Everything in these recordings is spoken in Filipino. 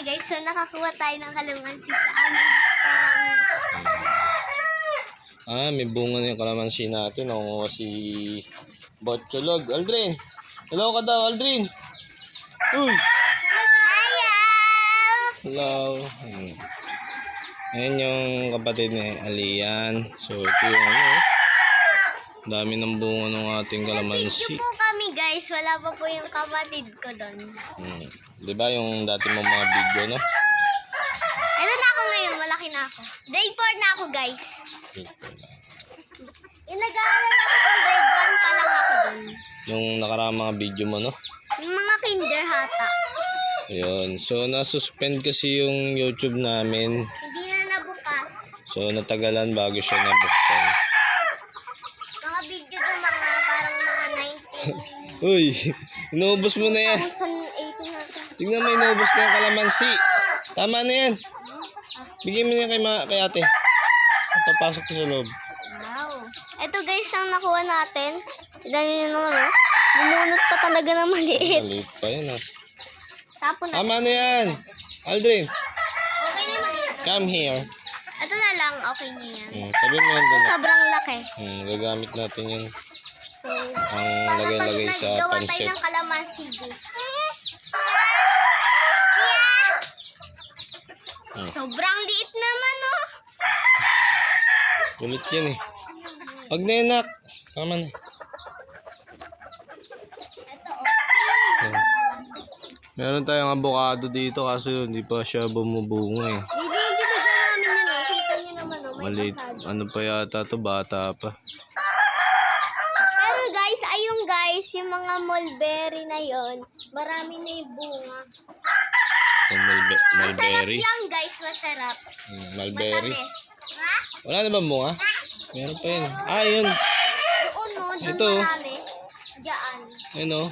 kami guys. So nakakuha tayo ng kalamansi sa farm. Ah, may bunga na yung kalamansi natin. Nakunguha si Botcholog. Aldrin! Hello ka daw, Aldrin! Uy! Hello! Hmm. Ayan yung kapatid ni Alian. So, ito yung ano, oh. dami ng bunga ng ating kalamansi. Po kami guys. Wala pa po yung kapatid ko doon. Hmm. Di ba yung dati mong mga video, no? Ito na ako ngayon. Malaki na ako. Grade 4 na ako guys. Yung nag-aaral ako kung grade 1 pa lang ako doon. Yung nakaraang mga video mo, no? Yung mga kinder hata. Ayun. So, nasuspend kasi yung YouTube namin. Hindi na nabukas. So, natagalan bago siya nabuksan. Mga video doon mga parang mga 19... Uy! Inuubos mo na yan. 2018 hata. Tignan mo, inuubos na yung kalamansi. Tama na yan. Bigyan mo na yan kay, ma- kay ate. Papasok ko sa loob. Wow. Ito guys ang nakuha natin. Tignan nyo naman oh. Bumunot pa talaga ng maliit. Maliit pa yan ah. Tapon na. Tama na yan. Aldrin, Okay na come here. Ito na lang. Okay na yan. Hmm, sabi mo yan doon. Sobrang laki. Hmm, gagamit natin yan. Ang lagay-lagay sa naggawa tayo pancit. ng kalamansi. Hmm. Sobrang liit naman oh. Kulit yan eh. Huwag na yan, nak. Tama na. Ito oh. Meron tayong avocado dito kaso hindi pa siya bumubunga eh. Hindi, hindi ko namin yun. Kita nyo naman oh. Maliit. Ano pa yata to bata pa. Guys, yung mga mulberry na yon, marami na yung bunga. Yung malbe- Masarap mulberry. yan guys, masarap. Hmm, mulberry. Matamis. Ha? Wala na ba bunga? Meron pa yun. Ah, yun. Doon no, doon Ito. marami. Diyan. Ayun o.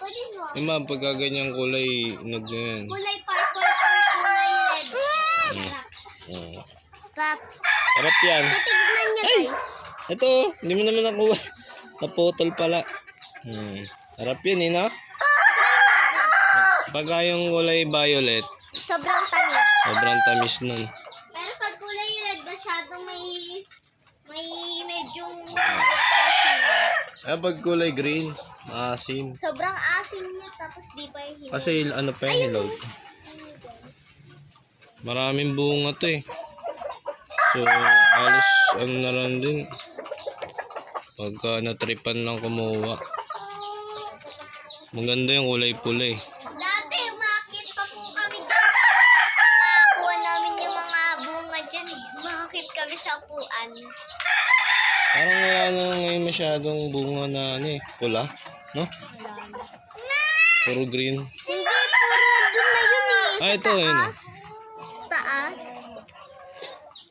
Pwede mo. Yung mga pagkaganyang kulay, inog na yan. Kulay purple or kulay red. Sarap. Hmm. Pap. Sarap yan. Titignan niya guys. Ito, hindi mo naman nakuha. Naputol pala. Hmm. Sarap yun eh, no? Pagka yung kulay violet, Sobrang tamis. sobrang tamis nun. Pero pag kulay red, masyadong may may medyong. Eh, pag kulay green, maasim. Sobrang asim niya tapos di pa yung hilaw. Kasi ano pa yung hilaw. Maraming bunga to eh. So, halos ano na lang din. Pagka natripan lang kumuha. Maganda yung kulay pula eh. Dati, umakit pa po kami. Nakakuha namin yung mga bunga dyan eh. Umakit kami sa upuan. Parang wala na ngayon masyadong bunga na ano eh, pula. No? Puro green. Hindi, puro doon na yun eh. Ah, ito, ayun, taas. Sa taas.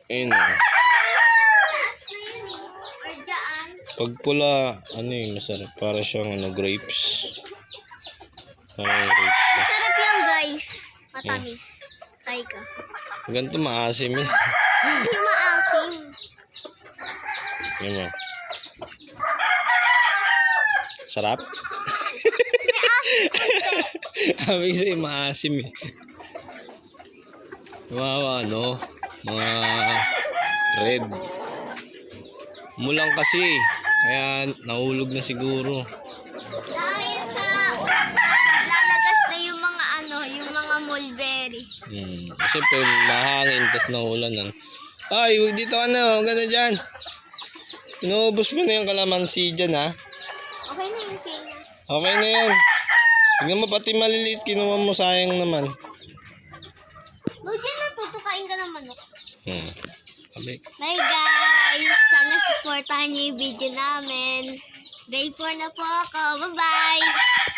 Ayun oh. Taas na yun eh. Or dyan. Pag pula, ano eh, masarap. Para siyang ano, grapes. Parang grapes. Masarap yan guys. Matamis. Try ka. Ganito maasim eh. Hindi maasim. Yan mo. Sarap? May asim. Sabi sa'yo, maasim eh. Mga ano, mga red. Mulang kasi. Kaya nahulog na siguro. Dahil sa lalagas na yung mga ano, yung mga mulberry. Hmm. Siyempre, mahangin, tas nahulan na. Ay, huwag dito ka na, huwag ka na dyan. Inuubos mo na yung kalamansi dyan, ha? Okay na yung king. Okay na yun. Tignan mo, pati maliliit, kinuha mo, sayang naman. No, dyan na tutukain ka ng manok. Hmm. Abi. Bye guys! Sana supportahan niyo yung video namin. Grade 4 na po ako. Bye-bye!